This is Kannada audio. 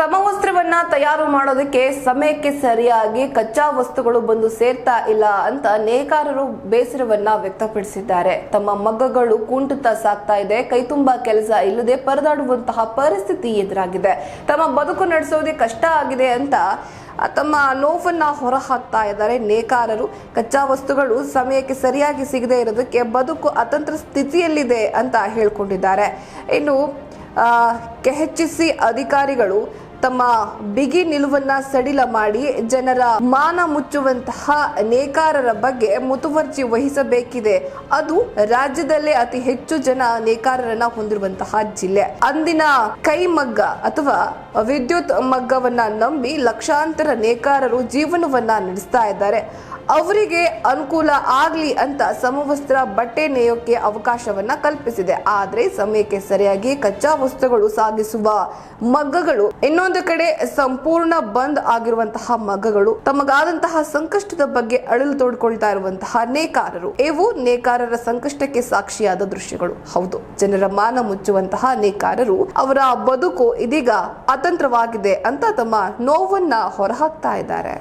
ಸಮವಸ್ತ್ರವನ್ನ ತಯಾರು ಮಾಡೋದಕ್ಕೆ ಸಮಯಕ್ಕೆ ಸರಿಯಾಗಿ ಕಚ್ಚಾ ವಸ್ತುಗಳು ಬಂದು ಸೇರ್ತಾ ಇಲ್ಲ ಅಂತ ನೇಕಾರರು ಬೇಸರವನ್ನ ವ್ಯಕ್ತಪಡಿಸಿದ್ದಾರೆ. ತಮ್ಮ ಮಗ್ಗಗಳು ಕುಂಟುತ್ತಾ ಸಾಕ್ತಾ ಇದೆ. ಕೈತುಂಬ ಕೆಲಸ ಇಲ್ಲದೆ ಪರದಾಡುವಂತಹ ಪರಿಸ್ಥಿತಿ ಎದುರಾಗಿದೆ. ತಮ್ಮ ಬದುಕು ನಡೆಸೋದೇ ಕಷ್ಟ ಆಗಿದೆ ಅಂತ ತಮ್ಮ ನೋವನ್ನ ಹೊರ ಹಾಕ್ತಾ ಇದ್ದಾರೆ. ನೇಕಾರರು, ಕಚ್ಚಾ ವಸ್ತುಗಳು ಸಮಯಕ್ಕೆ ಸರಿಯಾಗಿ ಸಿಗದೆ ಇರೋದಕ್ಕೆ ಬದುಕು ಅತಂತ್ರ ಸ್ಥಿತಿಯಲ್ಲಿದೆ ಅಂತ ಹೇಳ್ಕೊಂಡಿದ್ದಾರೆ. ಇನ್ನು ಕೆಎಚ್ಸಿ ಅಧಿಕಾರಿಗಳು ತಮ್ಮ ಬಿಗಿ ನಿಲುವನ್ನ ಸಡಿಲ ಮಾಡಿ ಜನರ ಮಾನ ಮುಚ್ಚುವಂತಹ ನೇಕಾರರ ಬಗ್ಗೆ ಮುತುವರ್ಜಿ ವಹಿಸಬೇಕಿದೆ. ಅದು ರಾಜ್ಯದಲ್ಲೇ ಅತಿ ಹೆಚ್ಚು ಜನ ನೇಕಾರರನ್ನ ಹೊಂದಿರುವಂತಹ ಜಿಲ್ಲೆ. ಅಂದಿನ ಕೈಮಗ್ಗ ಅಥವಾ ವಿದ್ಯುತ್ ಮಗ್ಗವನ್ನ ನಂಬಿ ಲಕ್ಷಾಂತರ ನೇಕಾರರು ಜೀವನವನ್ನ ನಡೆಸ್ತಾ ಇದ್ದಾರೆ. ಅವರಿಗೆ ಅನುಕೂಲ ಆಗ್ಲಿ ಅಂತ ಸಮವಸ್ತ್ರ, ಬಟ್ಟೆ ನೇಯೋಕೆ ಅವಕಾಶವನ್ನ ಕಲ್ಪಿಸಿದೆ. ಆದ್ರೆ ಸಮಯಕ್ಕೆ ಸರಿಯಾಗಿ ಕಚ್ಚಾ ವಸ್ತುಗಳು ಸಾಗಿಸುವ ಮಗ್ಗಗಳು ಇನ್ನೊಂದು ಕಡೆ ಸಂಪೂರ್ಣ ಬಂದ್ ಆಗಿರುವಂತಹ ಮಗಗಳು ತಮಗಾದಂತಹ ಸಂಕಷ್ಟದ ಬಗ್ಗೆ ಅಳಲು ತೋಡ್ಕೊಳ್ತಾ ಇರುವಂತಹ ನೇಕಾರರು. ಇವು ನೇಕಾರರ ಸಂಕಷ್ಟಕ್ಕೆ ಸಾಕ್ಷಿಯಾದ ದೃಶ್ಯಗಳು. ಹೌದು, ಜನರ ಮಾನ ಮುಚ್ಚುವಂತಹ ನೇಕಾರರು ಅವರ ಬದುಕು ಇದೀಗ ಅತಂತ್ರವಾಗಿದೆ ಅಂತ ತಮ್ಮ ನೋವನ್ನ ಹೊರಹಾಕ್ತಾ ಇದ್ದಾರೆ.